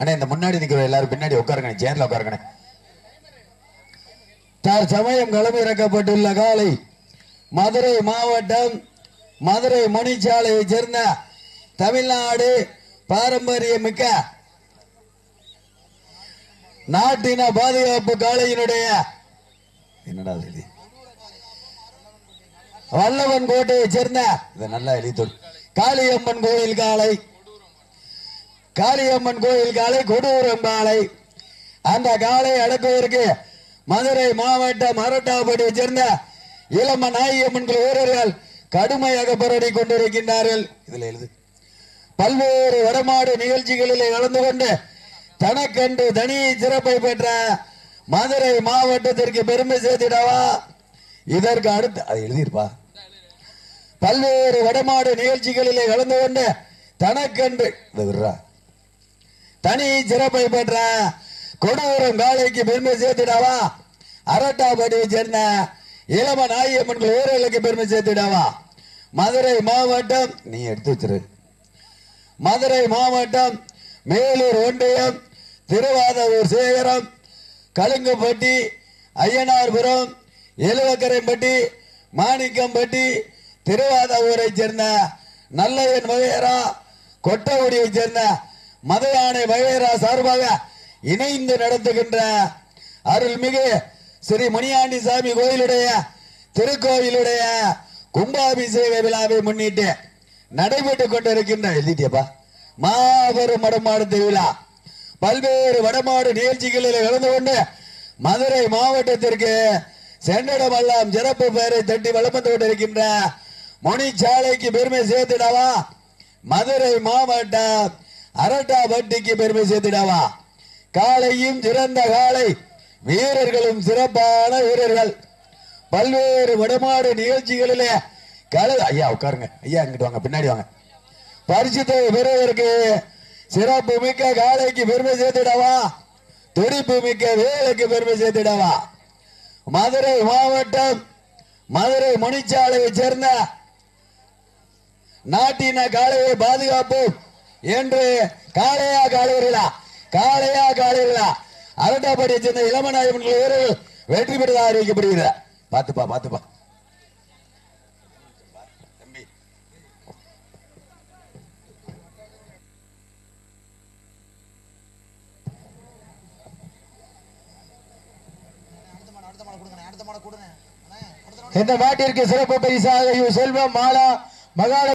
அண்ணே இந்த முன்னாடி நிற்கிற எல்லாரும் பின்னாடி உட்காருங்க சேர்ல உட்காருங்க தற்சமயம் சமயம் இறக்கப்பட்டுள்ள காலை மதுரை மாவட்டம் மதுரை மணிச்சாலையை சேர்ந்த தமிழ்நாடு பாரம்பரியமிக்க நாட்டின பாதுகாப்பு காளையினுடைய என்னடா இது? வல்லவன் கோட்டையை சேர்ந்த இதை நல்லா எழுதி காளியம்மன் கோயில் காலை காளியம்மன் கோயில் காலை கொடூரம் காலை அந்த காலை அடக்குவதற்கு மதுரை மாவட்டம் அரட்டாபடியை சேர்ந்த இளம நாயம்மன்கள் வீரர்கள் கடுமையாக போராடி கொண்டிருக்கின்றார்கள். இதில் எழுது. பல்வேறு வடமாடு நிகழ்ச்சிகளில் கலந்து கொண்டு தனக்கென்று தனி சிறப்பை பெற்ற மதுரை மாவட்டத்திற்கு பெருமை சேர்த்திடவா? இதற்கு அடுத்து அதை எழுதியிருப்பா. பல்வேறு வடமாடு நிகழ்ச்சிகளிலே கலந்து கொண்டு தனக்கென்று இதை விடுறா. தனி சிறப்பை பெற்ற கொடூரம் காலைக்கு பெருமை சேர்த்துடாவா? அரட்டாபடியை சேர்ந்த இளம நாயம்மன் வீரர்களுக்கு பெருமை சேர்த்துடாவா? மதுரை மாவட்டம் நீ எடுத்து வச்சிரு. மதுரை மாவட்டம் மேலூர் ஒன்றியம் திருவாதூர் சேகரம் கலுங்கப்பட்டி ஐயனார்புரம் எழுவக்கரைப்பட்டி மாணிக்கம்பட்டி திருவாதூரை சேர்ந்த நல்லையன் வகையரா கொட்டகுடியைச் சேர்ந்த மதையானை வகையரா சார்பாக இணைந்து நடத்துகின்ற அருள்மிகு ஸ்ரீ முனியாண்டி சாமி கோயிலுடைய திருக்கோயிலுடைய கும்பாபிஷேக விழாவை முன்னிட்டு நடைபெற்றுக் கொண்டிருக்கின்ற எழுதிட்டியப்பா மாபெரும் வடமாடு திருவிழா பல்வேறு வடமாடு நிகழ்ச்சிகளில் கலந்து கொண்டு மதுரை மாவட்டத்திற்கு சென்றிடமெல்லாம் சிறப்பு பெயரை தட்டி வளம் வந்து கொண்டிருக்கின்ற மணிச்சாலைக்கு பெருமை சேர்த்திடவா மதுரை மாவட்டம் அரட்டா பட்டிக்கு பெருமை சேர்த்திடவா? காலையும் சிறந்த காலை வீரர்களும் சிறப்பான வீரர்கள். பல்வேறு வடமாடு நிகழ்ச்சிகளிலே கல ஐயா உட்காருங்க. ஐயா இங்கிட்டு வாங்க. பின்னாடி வாங்க. பரிசுத்தை பெறுவதற்கு சிறப்பு மிக்க காலைக்கு பெருமை சேர்த்திடவா? துடிப்பு மிக்க வேலைக்கு பெருமை சேர்த்திடவா? மதுரை மாவட்டம் மதுரை முனிச்சாலையை சேர்ந்த நாட்டின காலையை பாதுகாப்போம். என்று காளையா காளையர்களா? காளையா காளையர்களா? அரட்டாப்படியை சேர்ந்த இளமநாயகன் வீரர்கள் வெற்றி பெற்றதாக அறிவிக்கப்படுகிறார் பாத்துப்பா தம்பி இந்த நாட்டிற்கு சிறப்பு பரிசாக செல்வம் மாலா மகால